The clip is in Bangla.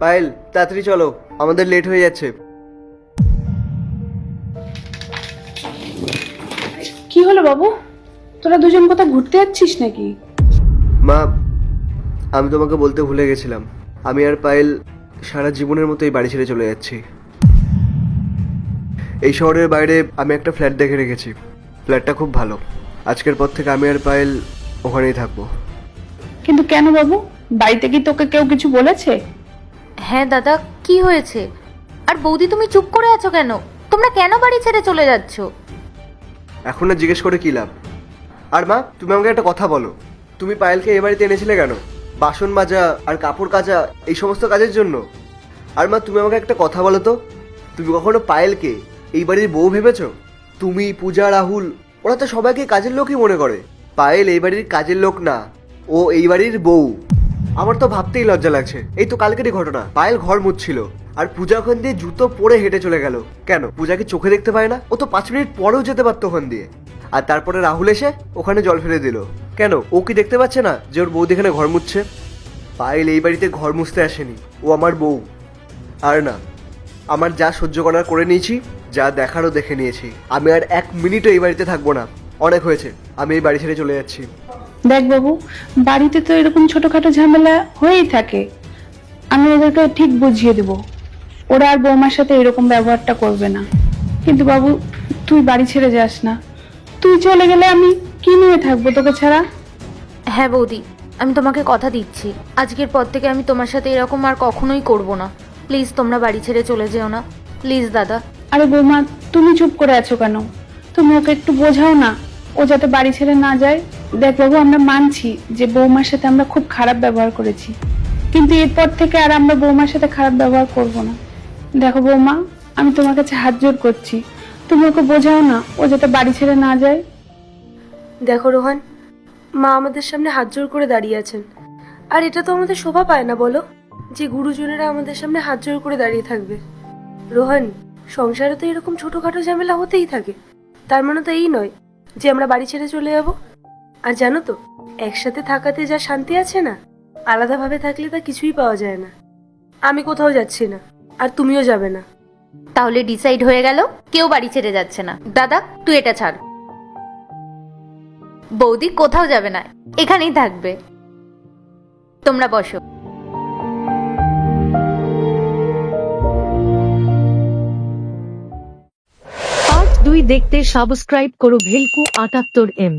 পায়েল তাড়াতাড়ি চলো আমাদের লেট হয়ে যাচ্ছে। কি হলো বাবু? তোরা দুজন কোথাও ঘুরতে যাচ্ছিস নাকি? মা আমি তোমাকে বলতে ভুলে গেছিলাম। আমি আর পায়েল সারা জীবনের মতো এই বাড়ি ছেড়ে চলে যাচ্ছি। এই শহরের বাইরে আমি একটা ফ্ল্যাট দেখে রেখেছি। ফ্ল্যাটটা খুব ভালো। আজকের পর থেকে আমি আর পায়েল ওখানেই থাকব। কিন্তু কেন বাবু? বাড়িতে কি তোকে কেউ কিছু বলেছে? হ্যাঁ দাদা, কি হয়েছে? আর বৌদি, তুমি চুপ করে আছো কেন? তোমরা কেন বাড়ি ছেড়ে চলে যাচ্ছ? এখন না জিজ্ঞেস করে কী লাভ? আর মা, তুমি আমাকে একটা কথা বলো। তুমি পায়েলকে এ বাড়িতে এনেছিলে কেন? বাসন মাজা আর কাপড় কাচা, এই সমস্ত কাজের জন্য? আর মা, তুমি আমাকে একটা কথা বলো তো। তুমি কখনো পায়েলকে এই বাড়ির বউ ভেবেছো? তুমি, পূজা, রাহুল, ওরা তো সবাইকে কাজের লোকই মনে করে। পায়েল এই বাড়ির কাজের লোক না। ও এই বাড়ির বউ। আমার তো ভাবতেই লজ্জা লাগছে। এই তো কালকেরই ঘটনা। পায়েল ঘর মুছছিল। আর পূজা ওখান দিয়ে জুতো পরে হেঁটে চলে গেল। কেন? পূজাকে চোখে দেখতে পায় না? ও তো পাঁচ মিনিট পরেও যেতে পারতো ওখান দিয়ে। আর তারপরে রাহুল এসে ওখানে জল ফেলে দিল। কেন? ও কি দেখতে পাচ্ছে না যে ওর বৌদি এখানে ঘর মুছছে? পায়েল এই বাড়িতে ঘর মুছতে আসেনি। ও আমার বউ। আর না, আমার যা সহ্য করার করে নিয়েছি, যা দেখারও দেখে নিয়েছি। আমি আর এক মিনিটও এই বাড়িতে থাকব না। অনেক হয়েছে। আমি এই বাড়ি ছেড়ে চলে যাচ্ছি। দেখ বাবু বাড়িতে তো এরকম ছোটখাটো ঝামেলা হয়েই থাকে। আমি ওদেরকে ঠিক বুঝিয়ে দেব। ওরা আর বৌমার সাথে এরকম ব্যবহারটা করবে না। কিন্তু বাবু তুই বাড়ি ছেড়ে যাস না। তুই চলে গেলে আমি কি নিয়ে থাকব তোকে ছাড়া? হ্যাঁ বৌদি আমি তোমাকে কথা দিচ্ছি। আজকের পর থেকে আমি তোমার সাথে এরকম আর কখনোই করব না। প্লিজ তোমরা বাড়ি ছেড়ে চলে যেও না। প্লিজ দাদা। আরে বৌমা তুমি চুপ করে আছো কেন? তুমি ওকে একটু বোঝাও না। ও যাতে বাড়ি ছেড়ে না যায়। দেখ বাবু আমরা মানছি যে বৌমার সাথে আমরা খুব খারাপ ব্যবহার করেছি। কিন্তু এরপর থেকে আর আমরা বৌমার সাথে খারাপ ব্যবহার করব না। দেখো বৌমা, আমি তোমার কাছে হাত জোর করছি। তুমি ওকে বোঝাও না, ও যাতে বাড়ি ছেড়ে না যায়। দেখো রোহান, মা আমাদের সামনে হাত জোর করে দাঁড়িয়ে আছেন। আর এটা তো আমাদের শোভা পায় না, বলো? যে গুরুজনেরা আমাদের সামনে হাত জোর করে দাঁড়িয়ে থাকবে। রোহান, সংসারে তো এরকম ছোটখাটো ঝামেলা হতেই থাকে। তার মানে তো এই নয় যে আমরা বাড়ি ছেড়ে চলে যাব। আর জানো তো একসাথে থাকাতে যা শান্তি আছে না আলাদাভাবে থাকলে তা কিছুই পাওয়া যায় না। আমি কোথাও যাচ্ছি না আর তুমিও যাবে না। তাহলে ডিসাইড হয়ে গেল কেউ বাড়ি ছেড়ে যাচ্ছে না। দাদা তুই এটা ছাড়। বৌদি কোথাও যাবে না এখানেই থাকবে। তোমরা বসো। পার্ট দুই দেখতে সাবস্ক্রাইব করো ভেলকু আটাত্তর এম।